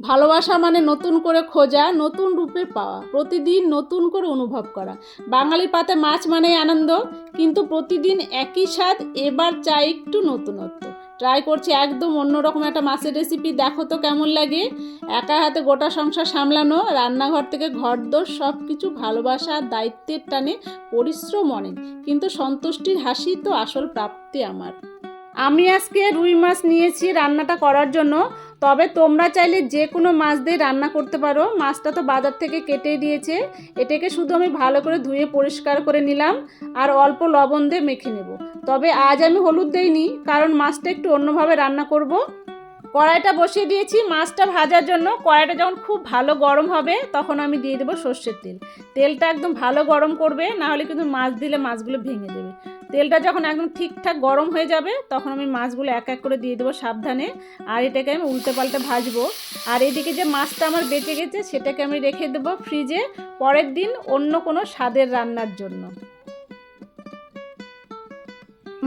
ভালোবাসা মানে নতুন করে খোঁজা, নতুন রূপে পাওয়া, প্রতিদিন নতুন করে অনুভব করা। বাঙালির পাতে মাছ মানেই আনন্দ, কিন্তু প্রতিদিন একই স্বাদ, এবার চাই একটু নতুনত্ব। ট্রাই করছি একদম অন্যরকম একটা মাছের রেসিপি দেখো তো কেমন লাগে। একা হাতে গোটা সংসার সামলানো, রান্নাঘর থেকে ঘরদোর সব কিছু ভালোবাসা, দায়িত্বের টানে পরিশ্রম অনেক, কিন্তু সন্তুষ্টির হাসি তো আসল প্রাপ্তি আমার। আমি আজকে রুই মাছ নিয়েছি রান্নাটা করার জন্য। তবে তোমরা চাইলে যে কোনো মাছ দিয়ে রান্না করতে পারো। মাছটা তো বাজার থেকে কেটে দিয়েছে। এটাকে শুধু আমি ভালো করে ধুয়ে পরিষ্কার করে নিলাম আর অল্প লবণ দিয়ে মেখে নেব। তবে আজ আমি হলুদ দেইনি, কারণ মাছটা একটু অন্যভাবে রান্না করব। কড়াইটা বসিয়ে দিয়েছি মাছটা ভাজার জন্য। কড়াইটা যখন খুব ভালো গরম হবে, তখন আমি দিয়ে দেবো সর্ষের তেল। তেলটা একদম ভালো গরম করবে না হলে কিন্তু মাছ দিলে মাছগুলো ভেঙে দেবে তেলটা যখন একদম ঠিকঠাক গরম হয়ে যাবে, তখন আমি মাছগুলো এক এক করে দিয়ে দেবো সাবধানে। আর এটাকে আমি উল্টে পাল্টে ভাজবো। আর এদিকে যে মাছটা আমার বেঁচে গেছে, সেটাকে আমি রেখে দেবো ফ্রিজে পরের দিন অন্য কোনো স্বাদের রান্নার জন্য।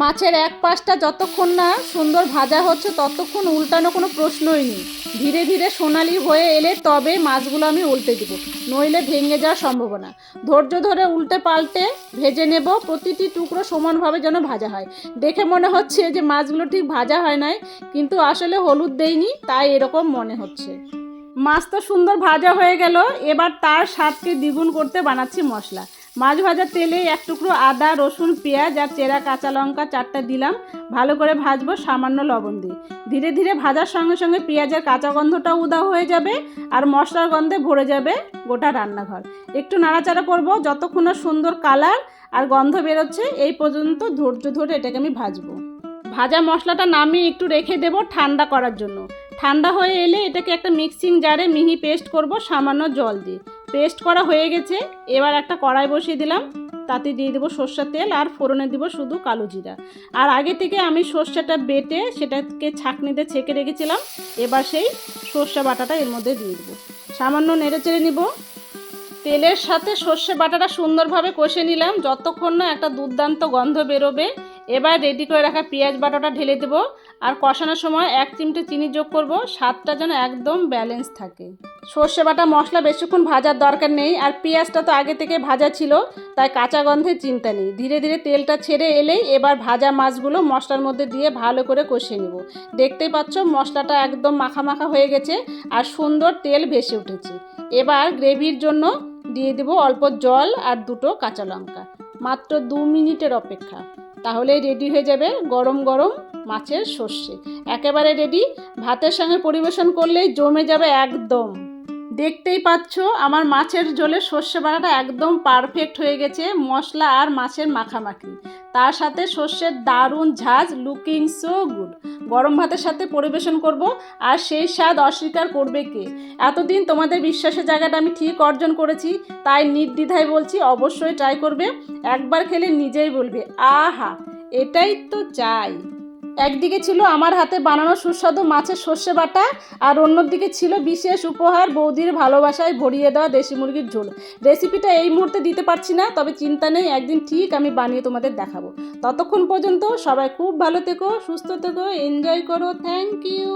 মাছের এক পাশটা যতক্ষণ না সুন্দর ভাজা হচ্ছে, ততক্ষণ উল্টানো কোনো প্রশ্নই নেই। ধীরে ধীরে সোনালি হয়ে এলে তবে মাছগুলো আমি উল্টে দিব, নইলে ভেঙে যাওয়ার সম্ভাবনা। ধৈর্য ধরে উল্টে পাল্টে ভেজে নেব, প্রতিটি টুকরো সমানভাবে যেন ভাজা হয়। দেখে মনে হচ্ছে যে মাছগুলো ঠিক ভাজা হয় নাই, কিন্তু আসলে হলুদ দেইনি, তাই এরকম মনে হচ্ছে। মাছ তো সুন্দর ভাজা হয়ে গেল, এবার তার স্বাদকে দ্বিগুণ করতে বানাচ্ছি মশলা। মাছ ভাজার তেলে এক টুকরো আদা, রসুন, পেঁয়াজ আর চেরা কাঁচা লঙ্কা চারটা দিলাম। ভালো করে ভাজবো সামান্য লবণ দিয়ে। ধীরে ধীরে ভাজার সঙ্গে সঙ্গে পেঁয়াজের কাঁচা গন্ধটাও উদা হয়ে যাবে আর মশলার গন্ধে ভরে যাবে গোটা রান্নাঘর। একটু নাড়াচাড়া করব, যতক্ষণ সুন্দর কালার আর গন্ধ বেরোচ্ছে, এই পর্যন্ত ধৈর্য ধরে এটাকে আমি ভাজবো। ভাজা মশলাটা নামিয়ে একটু রেখে দেব ঠান্ডা করার জন্য। ঠান্ডা হয়ে এলে এটাকে একটা মিক্সিং জারে মিহি পেস্ট করব সামান্য জল দিয়ে। পেস্ট করা হয়ে গেছে। এবার একটা কড়াই বসিয়ে দিলাম। তাতে দিয়ে দেবো সর্ষের তেল আর ফোড়নে দিব শুধু কালো জিরা। আর আগে থেকে আমি সর্ষেটা বেটে সেটাকে ছাঁকনিতে ছেঁকে রেখেছিলাম। এবার সেই সর্ষে বাটাটা এর মধ্যে দিয়ে দেবো। সামান্য নেড়ে চেড়ে নিব। তেলের সাথে সর্ষে বাটাটা সুন্দরভাবে কষে নিলাম। যতক্ষণ না একটা দুর্দান্ত গন্ধ বেরোবে এবার রেডি করে রাখা পেঁয়াজ বাটাটা ঢেলে দেবো আর কষানোর সময় এক চিমটে চিনি যোগ করব, স্বাদটা যেন একদম ব্যালেন্স থাকে। সর্ষে বাটা মশলা বেশিক্ষণ ভাজার দরকার নেই, আর পেঁয়াজটা তো আগে থেকে ভাজা ছিল, তাই কাঁচা গন্ধের চিন্তা নেই। ধীরে ধীরে তেলটা ছেড়ে এলেই এবার ভাজা মাছগুলো মশলার মধ্যে দিয়ে ভালো করে কষিয়ে নেব। দেখতেই পাচ্ছ মশলাটা একদম মাখা মাখা হয়ে গেছে আর সুন্দর তেল ভেসে উঠেছে। এবার গ্রেভির জন্য দিয়ে দেবো অল্প জল আর দুটো কাঁচা লঙ্কা। মাত্র দু মিনিটের অপেক্ষা। তাহলেই রেডি হয়ে যাবে গরম গরম মাছের সর্ষে। একেবারে রেডি ভাতের সঙ্গে পরিবেশন করলেই জমে যাবে একদম। দেখতেই পাচ্ছ, আমার মাছের ঝোলে সর্ষে বাটাটা একদম পারফেক্ট হয়ে গেছে, মশলা আর মাছের মাখামাখি। তার সাথে সর্ষের দারুণ ঝাঁজ লুকিং সো গুড গরম ভাতের সাথে পরিবেশন করব, আর সেই স্বাদ অস্বীকার করবে কে? এতদিন তোমাদের বিশ্বাসের জায়গাটা আমি ঠিক অর্জন করেছি, তাই নির্দ্বিধায় বলছি অবশ্যই ট্রাই করবে, একবার খেলে নিজেই বলবে, আহা, এটাই তো চাই। একদিকে ছিল আমার হাতে বানানো সুস্বাদু মাছের সর্ষে বাটা, আর অন্যদিকে ছিল বিশেষ উপহার বৌদির ভালোবাসায় ভরিয়ে দেওয়া দেশি মুরগির ঝোল। রেসিপিটা এই মুহূর্তে দিতে পারছি না, তবে চিন্তা নেই, একদিন ঠিক আমি বানিয়ে তোমাদের দেখাবো। ততক্ষণ পর্যন্ত সবাই খুব ভালো থেকো, সুস্থ থেকো, এনজয় করো, থ্যাংক ইউ।